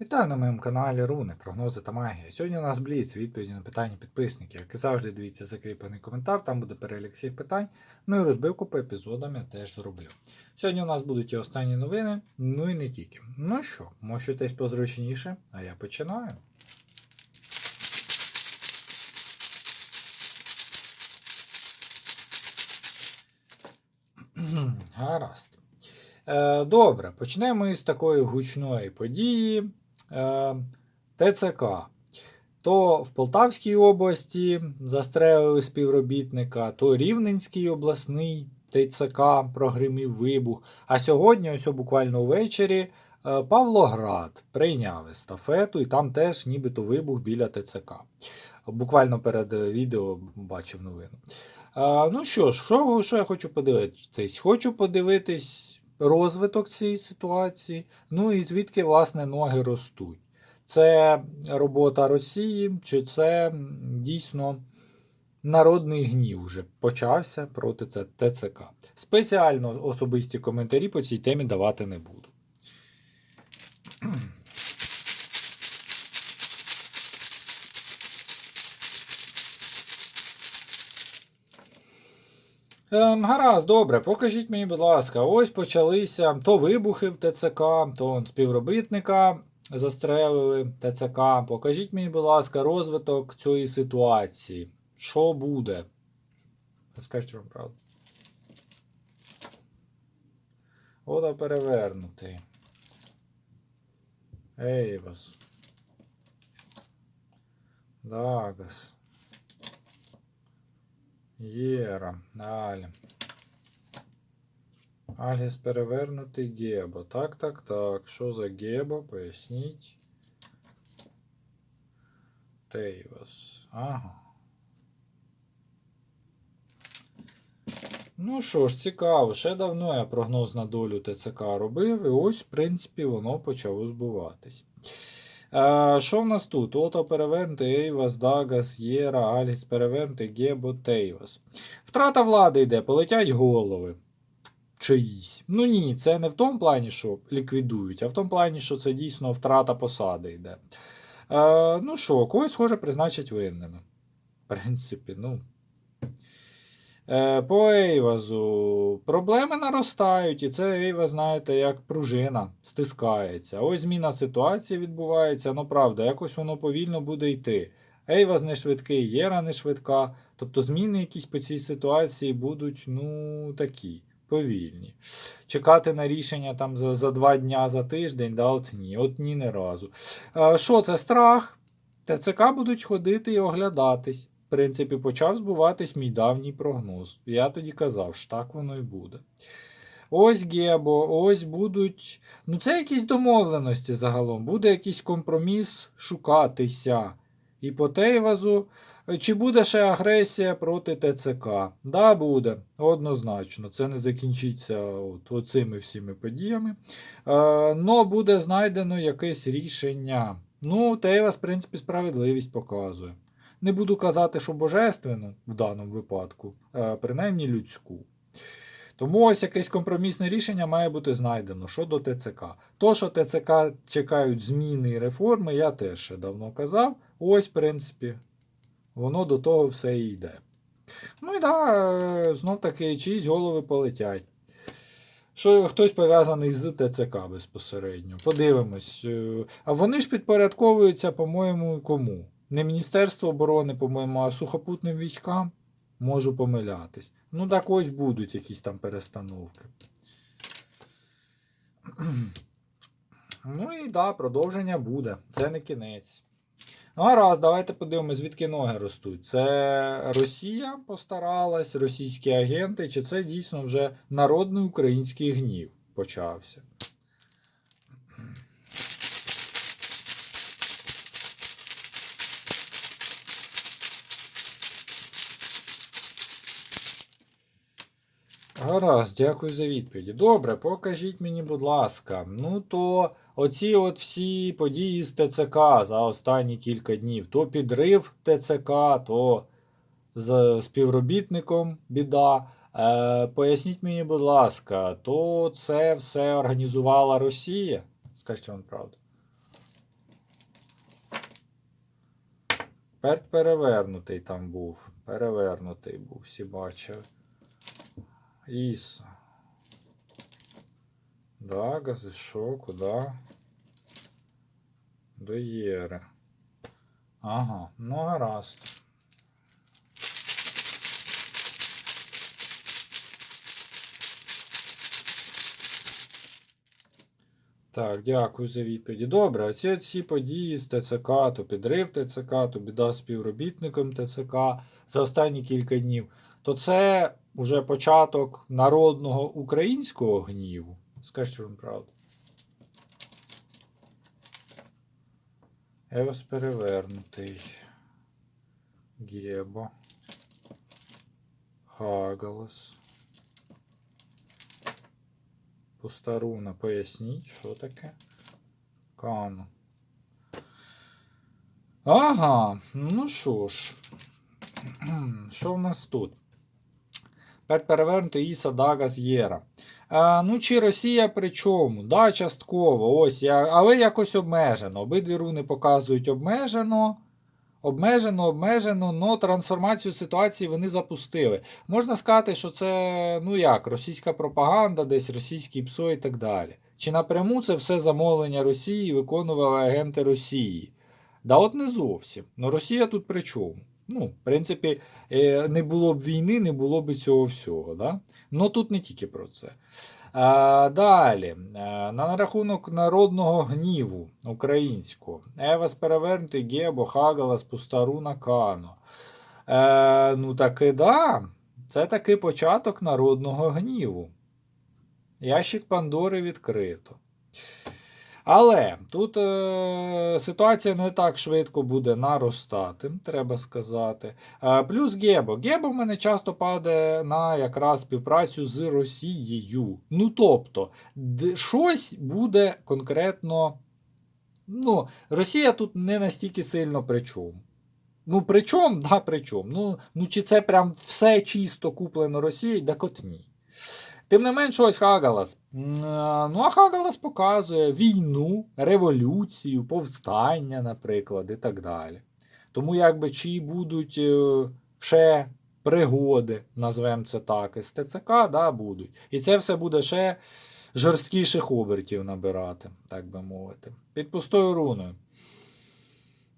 Вітаю на моєму каналі Руни, прогнози та магія. Сьогодні у нас бліц, відповіді на питання підписників. Як і завжди, дивіться закріплений коментар, там буде перелік всіх питань. Ну і розбивку по епізодам я теж зроблю. Сьогодні у нас будуть і останні новини, ну і не тільки. Ну що, можете позручніше, а я починаю. Гаразд. Е, добре, почнемо із такої гучної події. Е, ТЦК. То в Полтавській області застрелили співробітника, то Рівненський обласний ТЦК прогримів вибух. А сьогодні, ось буквально ввечері, е, Павлоград прийняв естафету, і там теж нібито вибух біля ТЦК. Буквально перед е, відео бачив новину. Ну що ж, що, що я хочу подивитись? Хочу подивитись розвиток цієї ситуації, ну і звідки, власне, ноги ростуть. Це робота Росії, чи це дійсно народний гнів вже почався проти це- ТЦК. Спеціально особисті коментарі по цій темі давати не буду. Ем, гаразд, добре, покажіть мені, будь ласка, ось почалися то вибухи в ТЦК, то співробітника застрелили ТЦК. Покажіть мені, будь ласка, розвиток цієї ситуації. Що буде? Скажіть вам правду. Ода перевернутий. Ейвас. Дагас. Єра. Далі. Альгіс перевернутий Гебо. Так, так, так. Що за Гебо? Поясніть. Тейвас. Ага. Ну що ж, цікаво. Ще давно я прогноз на долю ТЦК робив, і ось, в принципі, воно почало збуватись. Що в нас тут? Ото перевернутий Ейвас, Дагас, Єра, Аліс перевернутий, Гебо, Тейвас. Втрата влади йде, полетять голови. Чиїсь. Ну ні, це не в тому плані, що ліквідують, а в тому плані, що це дійсно втрата посади йде. Е, ну що, когось схоже призначать винними. В принципі, ну. Е, по Ейвазу проблеми наростають, і це Ейва, знаєте, як пружина стискається. Ось зміна ситуації відбувається, ну правда, якось воно повільно буде йти. Ейваз не швидкий, Єра не швидка. Тобто зміни якісь по цій ситуації будуть, ну, такі, повільні. Чекати на рішення там за, за два дня, за тиждень, да, от ні, от ні не разу. Е, що це страх? ТЦК будуть ходити і оглядатись. В принципі, почав збуватись мій давній прогноз. Я тоді казав, що так воно і буде. Ось Гебо, ось будуть. Ну, це якісь домовленості загалом. Буде якийсь компроміс шукатися. І по Тейвазу. Чи буде ще агресія проти ТЦК? Да, буде, однозначно. Це не закінчиться от, оцими всіми подіями. Е, буде знайдено якесь рішення. Ну, Тейвас, в принципі, справедливість показує. Не буду казати, що божественну в даному випадку, принаймні людську. Тому ось якесь компромісне рішення має бути знайдено щодо ТЦК. То, що ТЦК чекають зміни і реформи, я теж ще давно казав. Ось, в принципі, воно до того все і йде. Ну і да, знов таки, чиїсь голови полетять. Що хтось пов'язаний з ТЦК безпосередньо. Подивимось. Е, А вони ж підпорядковуються, по-моєму, кому? Не Міністерство оборони, по-моєму, а сухопутним військам. Можу помилятись. Ну, так ось будуть якісь там перестановки. Ну і да, продовження буде. Це не кінець. Гаразд, давайте подивимось, звідки ноги ростуть. Це Росія постаралась, російські агенти, чи це дійсно вже народний український гнів почався. Гаразд, дякую за відповіді. Добре, покажіть мені, будь ласка. Ну то оці от всі події з ТЦК за останні кілька днів. То підрив ТЦК, то з співробітником біда. Е, Поясніть мені, будь ласка, то це все організувала Росія? Скажіть вам правду. Перт перевернутий там був. Перевернутий був, всі бачили. Іса. Дагас, і що, куди? До Єри. Ага, ну гаразд. Так, дякую за відповіді. Добре, оці всі події з ТЦК, то підрив ТЦК, то біда з співробітником ТЦК за останні кілька днів, то це вже початок народного українського гніву. Скажіть вам правду. Евас перевернутий. Гебо. Хагалас. Постаруна, поясніть, що таке? Кану. Ага, ну що ж. Що в нас тут? Перед перевернуто Іса Дагас Єра. А, ну, чи Росія при чому? Да, частково. Ось, але якось обмежено. Обидві руни показують обмежено. Обмежено, обмежено, но трансформацію ситуації вони запустили. Можна сказати, що це, ну як, російська пропаганда, десь російський ПСО і так далі. Чи напряму це все замовлення Росії виконували агенти Росії? Да от не зовсім. Ну Росія тут при чому? Ну, в принципі, е, не було б війни, не було б цього всього. Да? Ну тут не тільки про це. А, далі, на рахунок народного гніву українського. Евас перевернутий Гебо, Хагалас, Пустаруна, Кано. Е, ну таки да, це таки початок народного гніву. Ящик Пандори відкрито. Але тут е, ситуація не так швидко буде наростати, треба сказати. Е, плюс Гебо. Гебо в мене часто падає на якраз співпрацю з Росією. Ну тобто, щось буде конкретно. Ну, Росія тут не настільки сильно при чому. Ну, при чому? Да, при чому. Ну, ну, чи це прям все чисто куплено Росією? Так от ні. Тим не менш, ось Хагалас. Е, Ну, а Хагалас показує війну, революцію, повстання, наприклад, і так далі. Тому, якби чи будуть е, ще пригоди, назвемо це так, із ТЦК, да, будуть. І це все буде ще жорсткіших обертів набирати, так би мовити. Під пустою руною.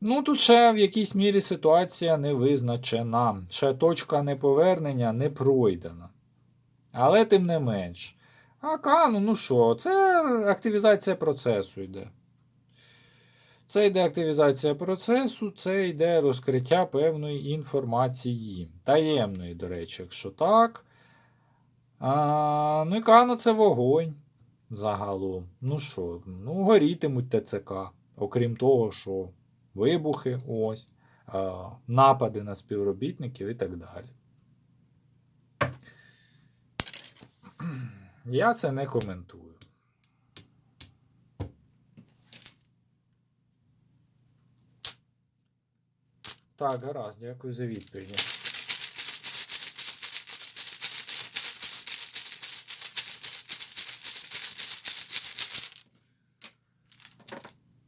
Ну, тут ще в якійсь мірі ситуація не визначена. Ще точка неповернення не пройдена. Але тим не менш. А Кану, ну що, це активізація процесу йде. Це йде активізація процесу, це йде розкриття певної інформації. Таємної, до речі, якщо так. А, ну і Кану це вогонь загалом. Ну що, ну горітимуть ТЦК. Окрім того, що вибухи, ось, напади на співробітників і так далі. Я це не коментую. Так, гаразд, дякую за відповіді.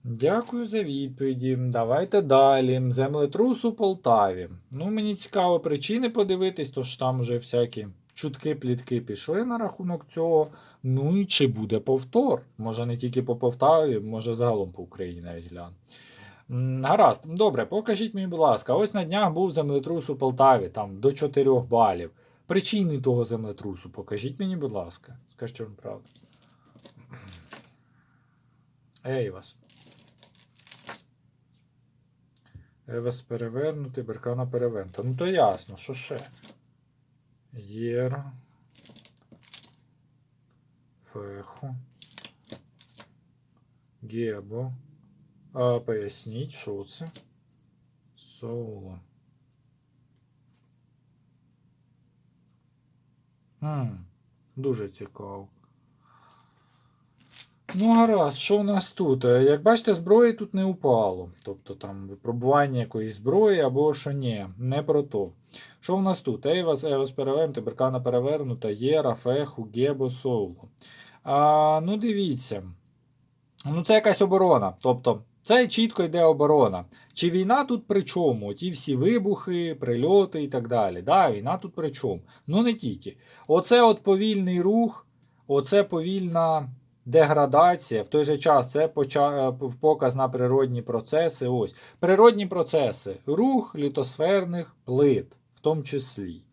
Дякую за відповіді. Давайте далі. Землетрус у Полтаві. Ну, мені цікаво причини подивитись, то ж там вже всякі чутки, плітки пішли на рахунок цього. Ну і чи буде повтор? Може не тільки по Полтаві, може загалом по Україні навіть гляну. Гаразд, добре, покажіть мені, будь ласка, ось на днях був землетрус у Полтаві, там до 4 балів. Причини того землетрусу покажіть мені, будь ласка. Скажіть вам правду. Ей вас. Евес перевернутий, Беркана перевернута. Ну то ясно, що ще? Єра. Феху. Гебо. А поясніть, що це? Соло. Хм, дуже цікаво. Ну, гаразд, що у нас тут? Е, Як бачите, зброї тут не упало. Тобто там випробування якоїсь зброї або що ні, не про то. Що у нас тут? Ейвас, Евас перевернута, Беркана перевернута, Єра, Феху, Гебо, Соулу. А, ну, дивіться. Ну, це якась оборона. Тобто, Це чітко йде оборона. Чи війна тут при чому? Ті всі вибухи, прильоти і так далі. Да, війна тут при чому? Ну не тільки. Оце от повільний рух, оце повільна деградація. В той же час це е, показ на природні процеси. Ось. Природні процеси. Рух літосферних плит, в тому числі.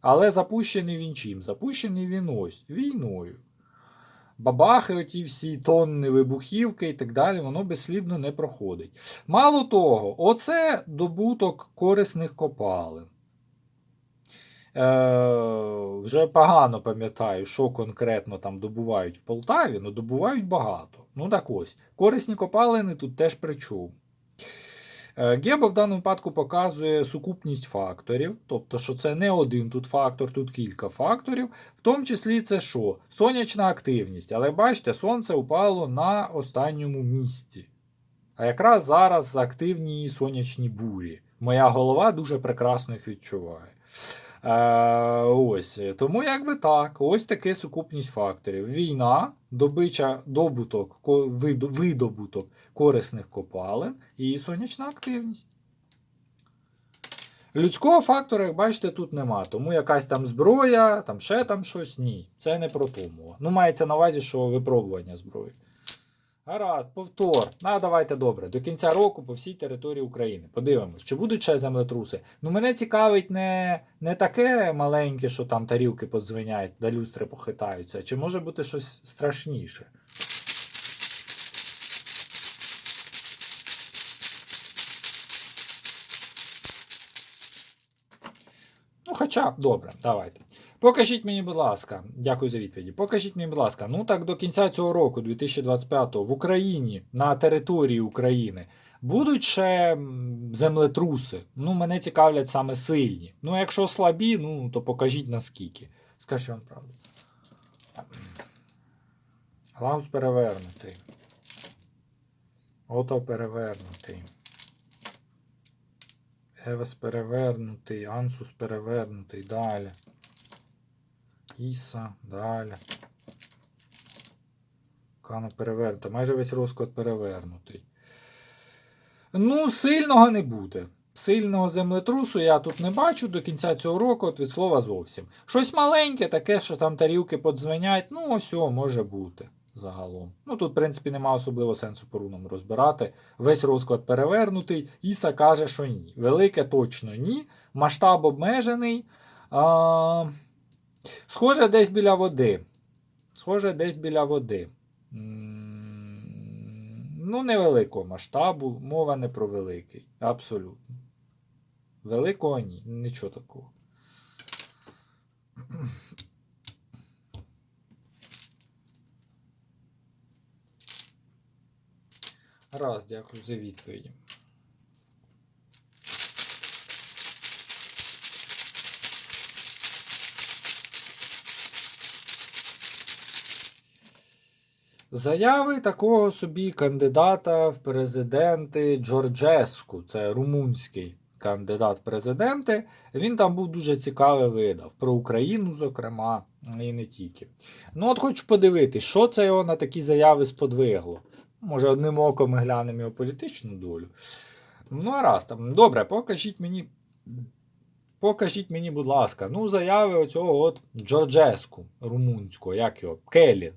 Але запущений він чим? Запущений він ось війною. Бабахи, оті всі тонни вибухівки і так далі, воно безслідно не проходить. Мало того, оце добуток корисних копалин. Е, вже погано пам'ятаю, що конкретно там добувають в Полтаві, але добувають багато. Ну так ось, корисні копалини тут теж при чому. Е, Геба в даному випадку показує сукупність факторів, тобто, що це не один тут фактор, тут кілька факторів. В тому числі це що? Сонячна активність. Але бачите, сонце упало на останньому місці. А якраз зараз активні сонячні бурі. Моя голова дуже прекрасно їх відчуває. Е, ось. Тому якби так, ось таке сукупність факторів. Війна, добича, добуток, видобуток корисних копалин і сонячна активність. Людського фактору, як бачите, тут нема. Тому якась там зброя, там ще там щось. Ні. Це не про тому. Ну, мається на увазі, що випробування зброї. Гаразд, повтор. А давайте добре. До кінця року по всій території України. Подивимось, чи будуть ще землетруси. Ну, мене цікавить не, не таке маленьке, що там тарілки подзвеняють, да люстри похитаються, чи може бути щось страшніше. Ну, хоча добре, давайте. Покажіть мені, будь ласка, дякую за відповіді. Покажіть мені, будь ласка, ну так до кінця цього року, 2025-го, в Україні, на території України, будуть ще землетруси. Ну, мене цікавлять саме сильні. Ну, якщо слабі, ну то покажіть наскільки. Скажіть вам правду. Глаус перевернутий. Ото перевернутий. Евес перевернутий, Ансус перевернутий, далі. Іса, далі. Кана перевернута. Майже весь розклад перевернутий. Ну, сильного не буде. Сильного землетрусу я тут не бачу до кінця цього року, от від слова зовсім. Щось маленьке, таке, що там тарілки подзвенять, ну ось о, може бути загалом. Ну тут, в принципі, нема особливо сенсу по рунам розбирати. Весь розклад перевернутий. Іса каже, що ні. Велике точно ні. Масштаб обмежений. А... Схоже, десь біля води. Схоже, десь біля води. Ну, невеликого масштабу, мова не про великий. Абсолютно. Великого ні, нічого такого. Раз, дякую за відповіді. Заяви такого собі кандидата в президенти Джорджеску, це румунський кандидат в президенти. Він там був дуже цікавий видав про Україну, зокрема, і не тільки. Ну, от хочу подивитись, що це його на такі заяви сподвигло. Може, одним оком ми глянемо його політичну долю. Ну, а раз там. Добре, покажіть мені. Покажіть мені, будь ласка, ну, заяви оцього от Джорджеску румунського, як його, Келін.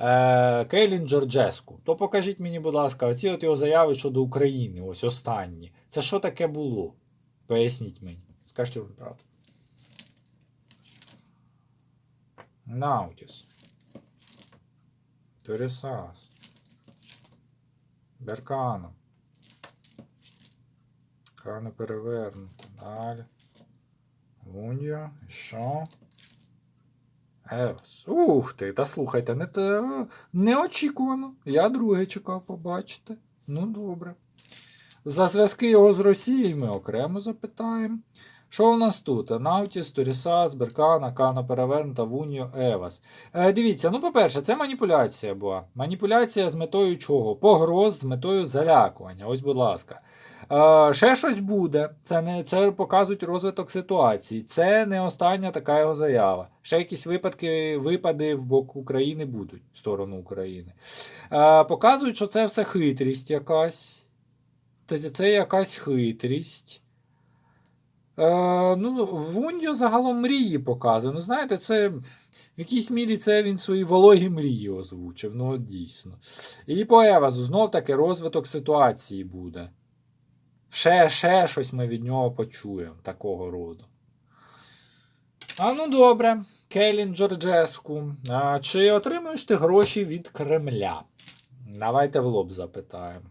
Е, Кейлін Джорджеску. То покажіть мені, будь ласка, оці от його заяви щодо України, ось останні. Це що таке було? Поясніть мені. Скажіть вам правду. Наутіс. Торісас. Беркано. Кано перевернуто. Далі. Гунья. Що? Евс. Ух ти, та слухайте, не те, неочікувано. Я друге чекав побачити. Ну, добре. За зв'язки його з Росією ми окремо запитаємо. Що у нас тут? Наутіс, Торісас, Беркана, Кана перевернута, Вуньо, Евас. Е, дивіться, ну, по-перше, це маніпуляція була. Маніпуляція з метою чого? Погроз з метою залякування. Ось, будь ласка. Ще щось буде. Це не це показують розвиток ситуації. Це не остання така його заява. Ще якісь випадки, випади в бок України будуть в сторону України. Е, показують, що це все хитрість якась. Це якась хитрість. Е, ну, Вундіо загалом мрії показує. Ну, знаєте, це в якійсь мірі це він свої вологі мрії озвучив. Ну, дійсно. І по Евазу знов таки розвиток ситуації буде. Ще, ще щось ми від нього почуємо такого роду. А ну добре, Келін Джорджеску. А, чи отримуєш ти гроші від Кремля? Давайте в лоб запитаємо.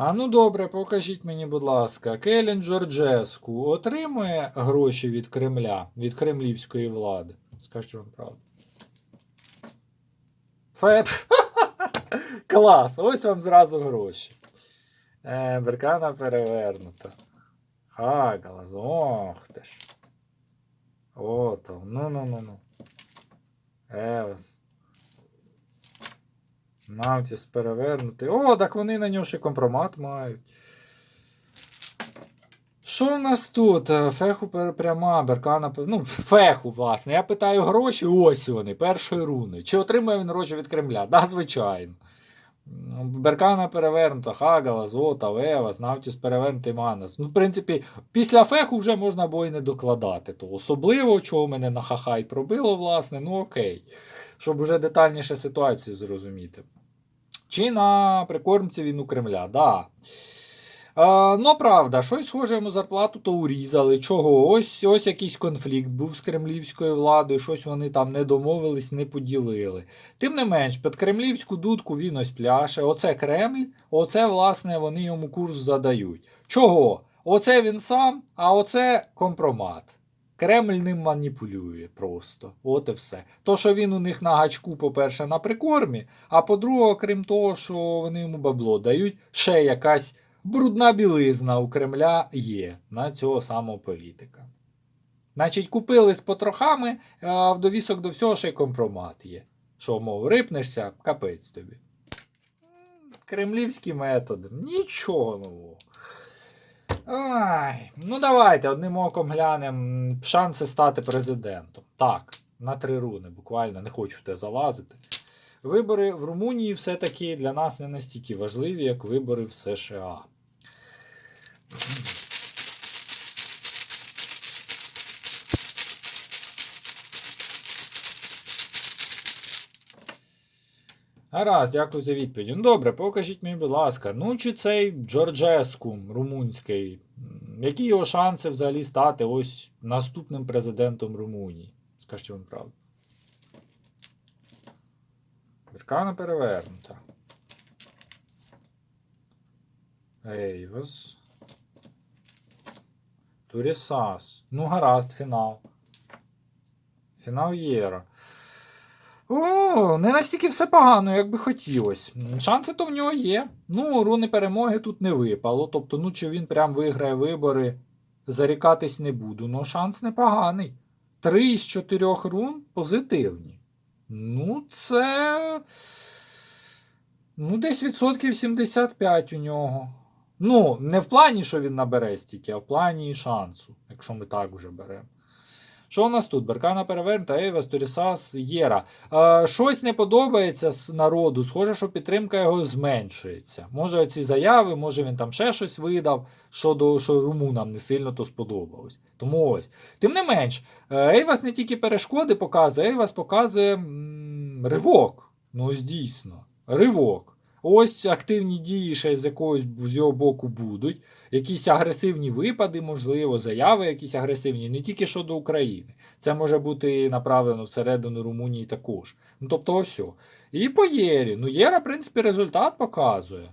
А ну добре, покажіть мені, будь ласка, Келін Джорджеску отримує гроші від Кремля, від кремлівської влади. Скажіть вам правду. Фет. Клас! Ось вам зразу гроші. Е, беркана перевернута. Хагалас, ох ти ж. О, там, ну-ну-ну-ну. Евас. Навтіс перевернутий. О, так вони на нього ще компромат мають. Що в нас тут? Е, Феху пряма, беркана. Ну, феху, власне. Я питаю гроші, ось вони, першої руни. Чи отримує він гроші від Кремля? Да, звичайно. Беркана перевернута, Хагала, Зота, Вева, Навтіс перевернутий Манас. Ну, в принципі, після феху вже можна було і не докладати. То особливо, чого мене на хахай пробило, власне, ну окей. Щоб уже детальніше ситуацію зрозуміти. Чи на прикормці він у Кремля, да. Е, ну, правда, щось схоже йому зарплату то урізали. Чого? Ось ось якийсь конфлікт був з кремлівською владою, щось вони там не домовились, не поділили. Тим не менш, під кремлівську дудку він ось пляше. Оце Кремль, оце, власне, вони йому курс задають. Чого? Оце він сам, а оце компромат. Кремль ним маніпулює просто. От і все. То, що він у них на гачку, по-перше, на прикормі, а по-друге, крім того, що вони йому бабло дають, ще якась брудна білизна у Кремля є на цього самого політика. Значить, купили з потрохами, а в довісок до всього ще й компромат є. Що, мов, рипнешся, капець тобі. Кремлівські методи. Нічого нового. Ай, ну давайте одним оком глянемо шанси стати президентом. Так, на три руни, буквально, не хочу те залазити. Вибори в Румунії все-таки для нас не настільки важливі, як вибори в США. Гаразд, дякую за відповідь. Ну добре, покажіть мені, будь ласка. Ну чи цей Джорджеску румунський, які його шанси взагалі стати ось наступним президентом Румунії? Скажіть вам правду. Веркана перевернута. Ейвас. Турісас. Ну, гаразд, фінал. Фінал Єра. О, не настільки все погано, як би хотілося. Шанси то в нього є. Ну, руни перемоги тут не випало. Тобто, ну, чи він прям виграє вибори, зарікатись не буду. Ну, шанс непоганий. Три із чотирьох рун позитивні. Ну, це. Ну, десь відсотків 75 у нього. Ну, не в плані, що він набере стільки, а в плані шансу, якщо ми так вже беремо. Що у нас тут? Беркана перевернута, Ейвас, Торісас, Єра. Е, щось не подобається з народу. Схоже, що підтримка його зменшується. Може, ці заяви, може він там ще щось видав, що, до, що румунам не сильно то сподобалось. Тому ось. Тим не менш, е, Ейвас не тільки перешкоди показує, Ейвас показує м, ривок. Ну, дійсно, ривок. Ось активні дії ще з якогось з його боку будуть. Якісь агресивні випади, можливо, заяви якісь агресивні, не тільки щодо України. Це може бути направлено всередину Румунії також. Ну, тобто, ось. І по Єрі. Ну, Єра, в принципі, результат показує.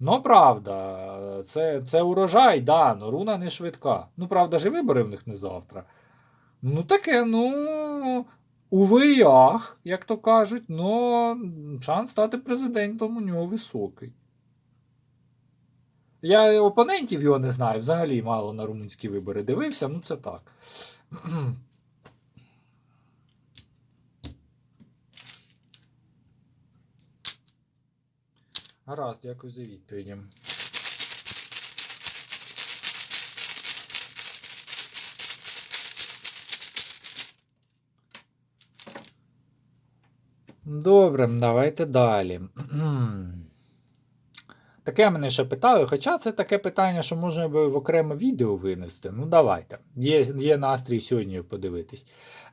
Ну, правда, це, це урожай, да, но руна не швидка. Ну, правда, ж і вибори в них не завтра. Ну, таке, ну. Уви і ах, як то кажуть, но шанс стати президентом у нього високий. Я опонентів його не знаю, взагалі мало на румунські вибори дивився, ну це так. Гаразд, дякую за відповіді. Добре, давайте далі. Таке мене ще питали, хоча це таке питання, що можна би в окреме відео винести. Ну, давайте. Є, є настрій сьогодні подивитись.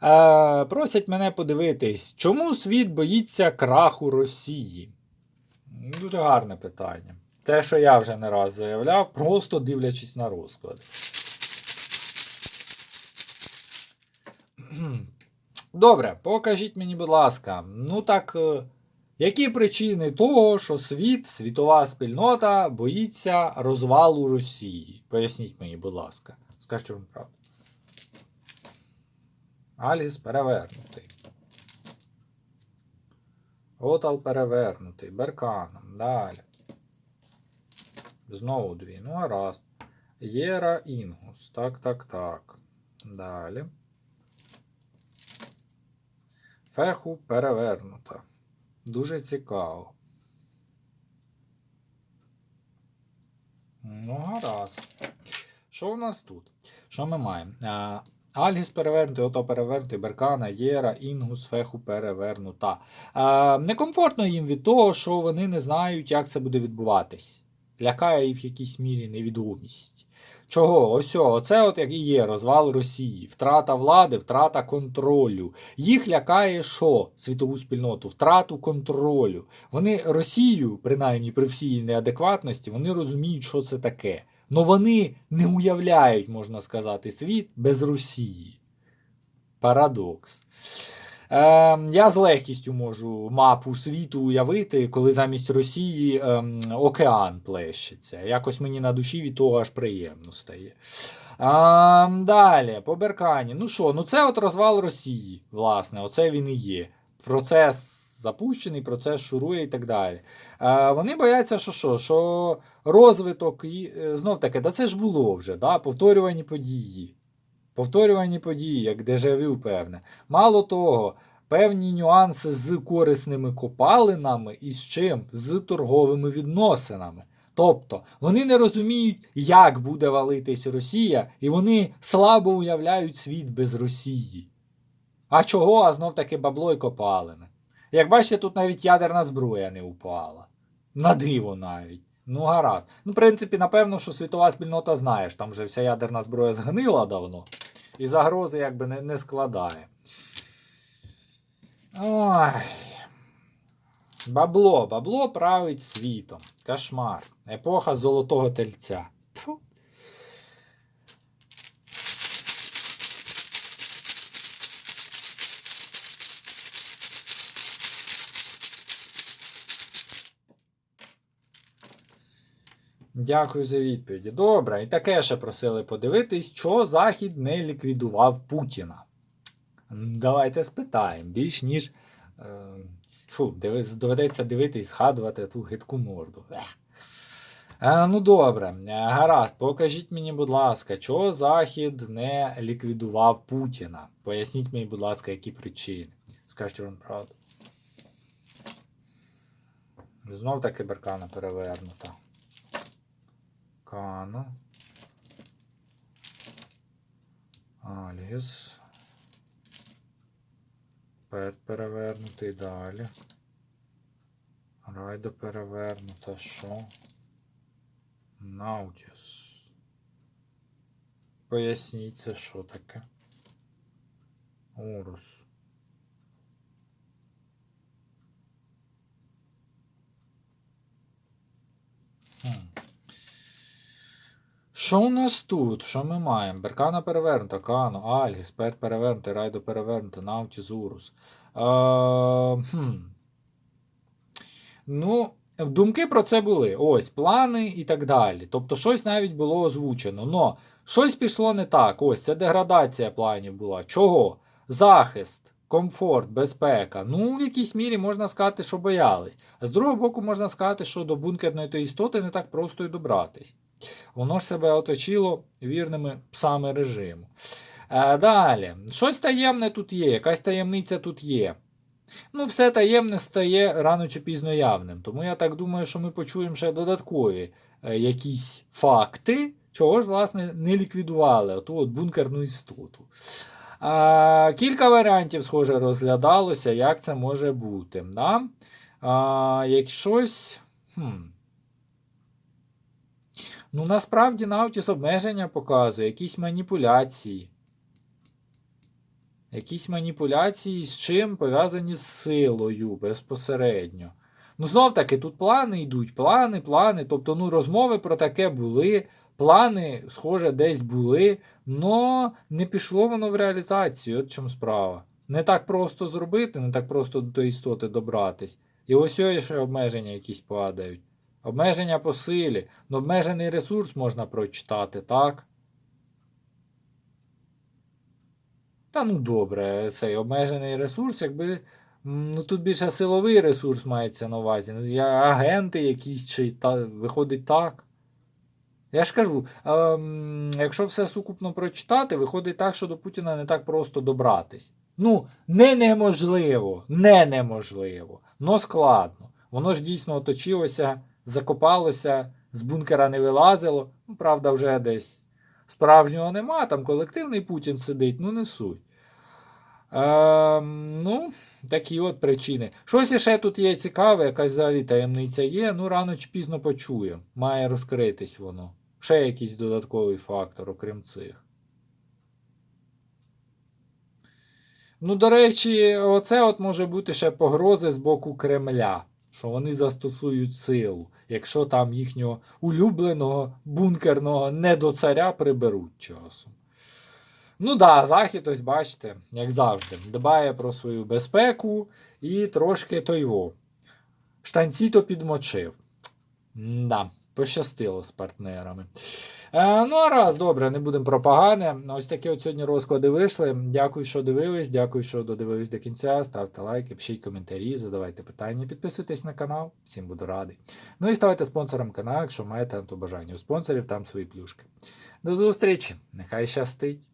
Е, просять мене подивитись, чому світ боїться краху Росії? Дуже гарне питання. Те, що я вже не раз заявляв, просто дивлячись на розклад. Добре, покажіть мені, будь ласка, ну так, е, які причини того, що світ, світова спільнота боїться розвалу Росії? Поясніть мені, будь ласка. Скажіть вам правду. Аліс перевернутий. Отал перевернутий. Берканом. Далі. Знову дві. Ну, гаразд. Єра Інгус. Так, так, так. Далі. Феху перевернута. Дуже цікаво. Ну, гаразд. Що у нас тут? Що ми маємо? Альгіс перевернутий, ото перевернутий, Беркана, Єра, Інгус, Феху перевернута. А, некомфортно їм від того, що вони не знають, як це буде відбуватись. Лякає їх в якійсь мірі невідомість. Чого? Ось, оце от як і є розвал Росії, втрата влади, втрата контролю. Їх лякає що? Світову спільноту? Втрату контролю. Вони Росію, принаймні при всій неадекватності, вони розуміють, що це таке. Но вони не уявляють, можна сказати, світ без Росії. Парадокс. Е, я з легкістю можу мапу світу уявити, коли замість Росії е, океан плещеться. Якось мені на душі від того аж приємно стає. А, далі, по Беркані. Ну що, ну це от розвал Росії, власне, оце він і є. Процес запущений, процес шурує і так далі. А, вони бояться, що що, що розвиток, і, е, знов таки, да це ж було вже, да, повторювані події. Повторювані події, як дежавю, певне. Мало того, певні нюанси з корисними копалинами і з чим? З торговими відносинами. Тобто вони не розуміють, як буде валитись Росія, і вони слабо уявляють світ без Росії. А чого? А знов таки бабло й копалини. Як бачите, тут навіть ядерна зброя не упала. На диво навіть. Ну, гаразд. Ну, в принципі, напевно, що світова спільнота знає, що там вже вся ядерна зброя згнила давно. І загрози якби не, не складає. Ой. Бабло, бабло править світом. Кошмар. Епоха золотого тельця. Дякую за відповіді. Добре, і таке ще просили подивитись, що Захід не ліквідував Путіна. Давайте спитаємо, більш ніж. Е, фу, доведеться дивитись, згадувати ту гидку морду. Е, ну добре, е, гаразд, покажіть мені, будь ласка, чого Захід не ліквідував Путіна? Поясніть мені, будь ласка, які причини. Скажіть вам правду. Знов таки беркана перевернута. Кана. Аліс. Пет перевернутий далі. Райдо перевернута. Що? Наутіс. Поясніть, це що таке? Урус. Хм. Що у нас тут? Що ми маємо? Беркана перевернута, Кано, Альгіс, Пет перевернутий, Райдо перевернута, Наутіс, Урус. А, хм. Ну, думки про це були. Ось, плани і так далі. Тобто, щось навіть було озвучено. Но щось пішло не так. Ось, це деградація планів була. Чого? Захист комфорт, безпека. Ну, в якійсь мірі можна сказати, що боялись. А з другого боку, можна сказати, що до бункерної тої істоти не так просто й добратись. Воно ж себе оточило вірними псами режиму. Е, далі, щось таємне тут є, якась таємниця тут є. Ну, все таємне стає рано чи пізно явним. Тому я так думаю, що ми почуємо ще додаткові е, якісь факти, чого ж, власне, не ліквідували оту от бункерну істоту. А, кілька варіантів, схоже, розглядалося, як це може бути. Да? А, як щось. Хм. Ну, насправді Наутіс обмеження показує, якісь маніпуляції. Якісь маніпуляції з чим пов'язані з силою безпосередньо. Ну, знов таки, тут плани йдуть, плани, плани. Тобто, ну, розмови про таке були, плани, схоже, десь були, но не пішло воно в реалізацію. От в чому справа. Не так просто зробити, не так просто до істоти добратись. І ось ще обмеження якісь падають. Обмеження по силі. Ну, обмежений ресурс можна прочитати, так? Та ну добре, цей обмежений ресурс, якби. Ну тут більше силовий ресурс мається на увазі. Ну, агенти якісь чи та, виходить так. Я ж кажу, ем, якщо все сукупно прочитати, виходить так, що до Путіна не так просто добратись. Ну, не неможливо, не неможливо, но складно. Воно ж дійсно оточилося, закопалося, з бункера не вилазило. Ну, правда, вже десь справжнього нема, там колективний Путін сидить, ну не суть. Ем, ну, такі от причини. Щось іще тут є цікаве, якась взагалі таємниця є, ну рано чи пізно почуємо. Має розкритись воно. Ще якийсь додатковий фактор, окрім цих. Ну, до речі, оце от може бути ще погрози з боку Кремля, що вони застосують силу, якщо там їхнього улюбленого бункерного недоцаря приберуть часом. Ну да, Захід, ось бачите, як завжди, дбає про свою безпеку і трошки то його. Штанці то підмочив. Да, пощастило з партнерами. Е, ну, а раз, добре, не будемо про погане. Ось такі от сьогодні розклади вийшли. Дякую, що дивились. Дякую, що додивились до кінця. Ставте лайки, пишіть коментарі, задавайте питання, підписуйтесь на канал. Всім буду радий. Ну і ставайте спонсором каналу, якщо маєте на то бажання. У спонсорів там свої плюшки. До зустрічі! Нехай щастить!